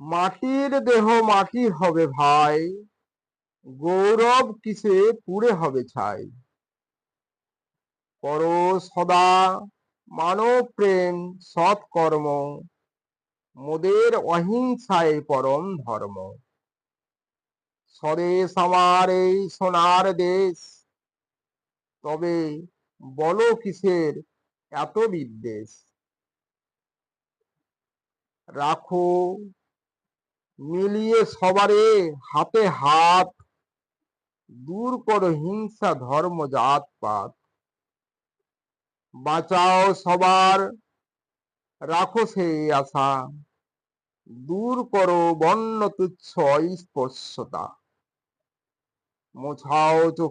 মাটির দেহ মাটি হবে ভাই, গৌরব কিসে পুড়ে হবে ছাই। কর সদা মানব প্রেম সৎকর্ম মোদের অহিংসায় পরম ধর্ম। স্বদেশ আমার এই সোনার দেশ, তবে বলো কিসের এত বিদ্বেষ? রাখো মিলিয়ে সবারে হাতে হাত। দূর করো হিংসা, ধর্ম, জাত, পাত। বাঁচাও সবার, রাখো সেই আশা। দূর করো বন্য তুচ্ছ, অস্পর্শতা। মোছাও চোখ